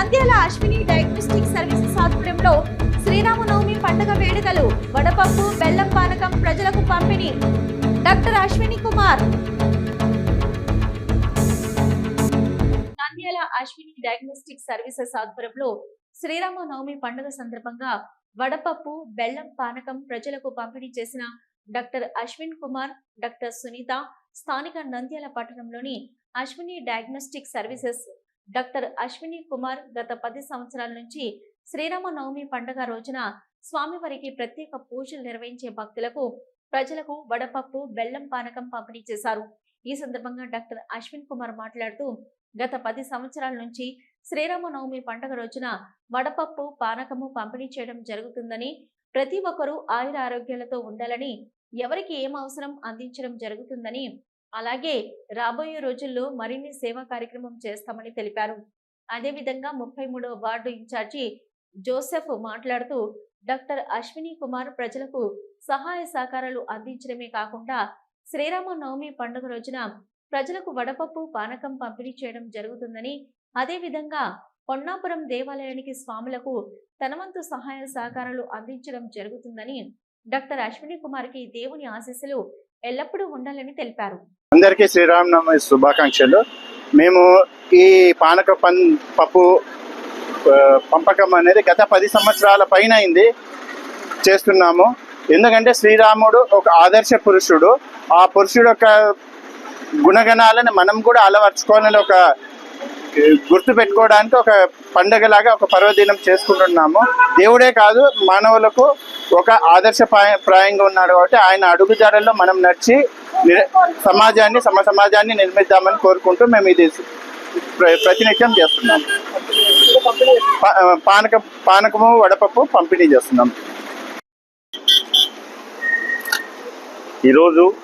Nandyal Ashwini diagnostic services ఆధ్వర్యంలో శ్రీరామనవమి పండుగ వేడుకలు వడపప్పు బెల్లం పానకం ప్రజలకు పంపిణీ. Doctor Ashwini Kumar. Nandyal Ashwini diagnostic services ఆధ్వర్యంలో శ్రీరామనవమి పండుగ సందర్భంగా వడపప్పు బెల్లం పానకం ప్రజలకు పంపిణీ చేసిన డాక్టర్ అశ్విన్ కుమార్ డాక్టర్ సునీత స్థానిక నంద్యాల పట్టణంలోని Ashwini diagnostic services doctor Ashwini Kumar గత పది సంవత్సరాల నుంచి శ్రీరామనవమి పండుగ రోజున స్వామివారికి ప్రత్యేక పూజలు నిర్వహించే భక్తులకు ప్రజలకు వడపప్పు బెల్లం పానకం పంపిణీ చేశారు. ఈ సందర్భంగా డాక్టర్ అశ్విన్ కుమార్ మాట్లాడుతూ గత పది సంవత్సరాల నుంచి శ్రీరామనవమి పండుగ రోజున వడపప్పు పానకము పంపిణీ చేయడం జరుగుతుందని ప్రతి ఒక్కరూ ఆయుర ఆరోగ్యాలతో ఉండాలని ఎవరికి ఏం అవసరం అందించడం జరుగుతుందని అలాగే రాబోయే రోజుల్లో మరిన్ని సేవా కార్యక్రమం చేస్తామని తెలిపారు. అదేవిధంగా ముప్పై మూడవ వార్డు ఇన్ఛార్జి జోసెఫ్ మాట్లాడుతూ డాక్టర్ అశ్విని కుమార్ ప్రజలకు సహాయ సహకారాలు అందించడమే కాకుండా శ్రీరామ నవమి పండుగ రోజున ప్రజలకు వడపప్పు పానకం పంపిణీ చేయడం జరుగుతుందని అదేవిధంగా పొన్నాపురం దేవాలయానికి స్వాములకు తనవంతు సహాయ సహకారాలు అందించడం జరుగుతుందని డాక్టర్ అశ్విని కుమార్కి దేవుని ఆశీస్సులు ఎల్లప్పుడూ ఉండాలని తెలిపారు. అందరికీ శ్రీరామనవమి శుభాకాంక్షలు. మేము ఈ పానక పన్ పప్పు పంపకం అనేది గత పది సంవత్సరాల పైన అయింది చేస్తున్నాము. ఎందుకంటే శ్రీరాముడు ఒక ఆదర్శ పురుషుడు. ఆ పురుషుడు యొక్క గుణగణాలను మనం కూడా అలవర్చుకోవాలని ఒక గుర్తు పెట్టుకోవడానికి ఒక పండగలాగా ఒక పర్వదినం చేసుకుంటున్నాము. దేవుడే కాదు మానవులకు ఒక ఆదర్శ ప్రాయ- ప్రాయంగా ఉన్నాడు కాబట్టి ఆయన అడుగుజాడల్లో మనం నడిచి సమాజాన్ని సమ సమాజాన్ని నిర్మిద్దామని కోరుకుంటూ మేము ఇది ప్ర- ప్రతినిత్యం చేస్తున్నాం. పా- పానక పానకము వడపప్పు పంపిణీ చేస్తున్నాం. ఈరోజు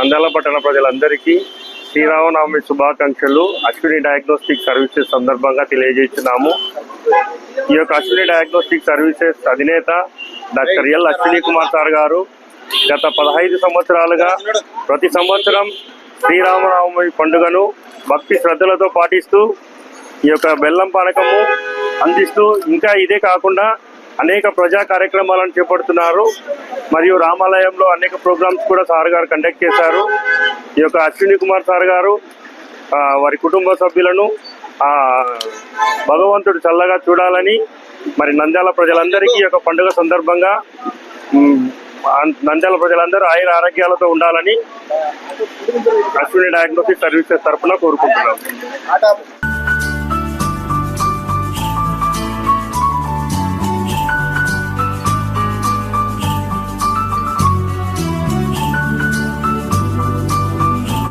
నంద్యాల పట్టణ ప్రజలందరికీ శ్రీరామనవమి శుభాకాంక్షలు. అశ్విని డయాగ్నోస్టిక్ సర్వీసెస్ సందర్భంగా తెలియజేస్తున్నాము. ఈ యొక్క అశ్విని డయాగ్నోస్టిక్ సర్వీసెస్ అధినేత doctor L Ashwini Kumar sir garu గత పదహైదు సంవత్సరాలుగా ప్రతి సంవత్సరం శ్రీరామనవమి పండుగను భక్తి శ్రద్ధలతో పాటిస్తూ ఈ యొక్క బెల్లం పానకము అందిస్తూ ఇంకా ఇదే కాకుండా అనేక ప్రజా కార్యక్రమాలను చేపడుతున్నారు. మరియు రామాలయంలో అనేక ప్రోగ్రామ్స్ కూడా సార్ గారు కండక్ట్ చేశారు. ఈ యొక్క అశ్విని కుమార్ సార్ గారు వారి కుటుంబ సభ్యులను ఆ భగవంతుడు చల్లగా చూడాలని మరి నంద్యాల ప్రజలందరికీ ఈ యొక్క పండుగ సందర్భంగా నంద్యాల ప్రజలందరూ ఆయుర ఆరోగ్యాలతో ఉండాలని అశ్విని డయాగ్నోస్టిక్ సర్వీసెస్ తరఫున కోరుకుంటున్నాం.